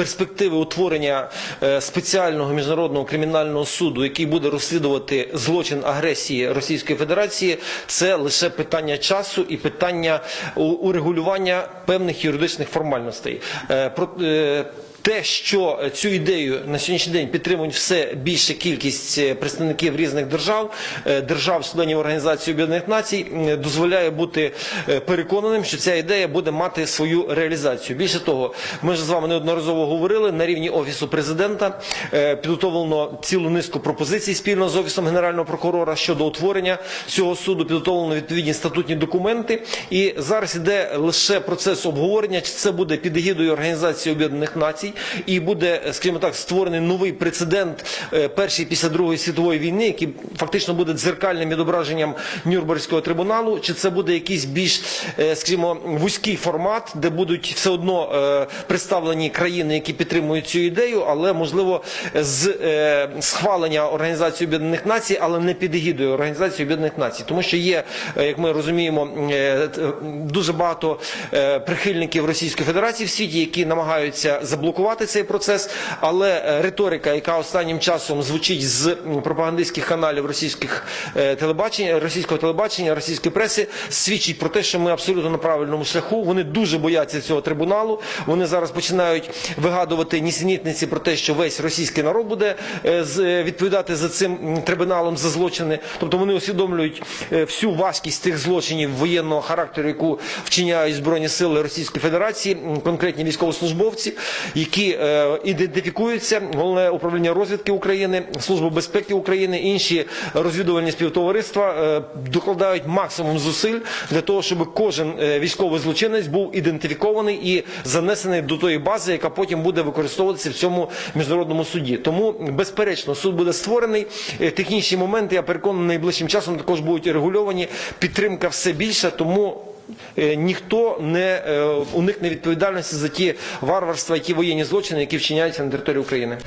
перспективи утворення е, спеціального міжнародного кримінального суду, який буде розслідувати злочин агресії Російської Федерації, це лише питання часу і питання урегулювання певних юридичних формальностей. Е, е, те, що цю ідею на сьогоднішній день підтримують все більша кількість е, представників різних держав, е, держав-членів Організації Об'єднаних Націй, е, дозволяє бути е, переконаним, що ця ідея буде мати свою реалізацію. Більше того, ми ж з вами неодноразово говорили на рівні офісу президента. е, Підготовлено цілу низку пропозицій спільно з офісом генерального прокурора щодо утворення цього суду. Підготовлено відповідні статутні документи. І зараз іде лише процес обговорення, чи це буде під егідою Організації Об'єднаних Націй, і буде, скажімо так, створений новий прецедент е, першої після Другої світової війни, який фактично буде дзеркальним відображенням Нюрнберзького трибуналу, чи це буде якийсь більш, е, скажімо, вузький формат, де будуть все одно представлені країни, які підтримують цю ідею, але можливо з е, схвалення Організації Об'єднаних Націй, але не під егідою Організації Об'єднаних Націй, тому що є, е, як ми розуміємо, е, дуже багато прихильників Російської Федерації в світі, які намагаються заблокувати цей процес, але риторика, яка останнім часом звучить з пропагандистських каналів російських телебачення, російського телебачення, російської преси, свідчить про те, що ми абсолютно на правильному шляху. Вони дуже бояться цього трибуналу. Вони зараз починають вигадувати нісенітниці про те, що весь російський народ буде е, е, відповідати за цим трибуналом за злочини. Тобто вони усвідомлюють е, всю важкість тих злочинів воєнного характеру, яку вчиняють збройні сили Російської Федерації, конкретні військовослужбовці, які ідентифікуються головне управління розвідки України, служба безпеки України, інші розвідувальні співтовариства докладають максимум зусиль для того, щоб кожен військовий злочинець був ідентифікований і занесений до тої бази, яка потім буде використовуватися в цьому міжнародному суді. Тому, безперечно, суд буде створений. Е, Технічні моменти, я переконаний, найближчим часом також будуть регульовані. Підтримка все більша, тому. е, Ніхто не е, уникне відповідальності за ті варварства, які воєнні злочини, які вчиняються на території України.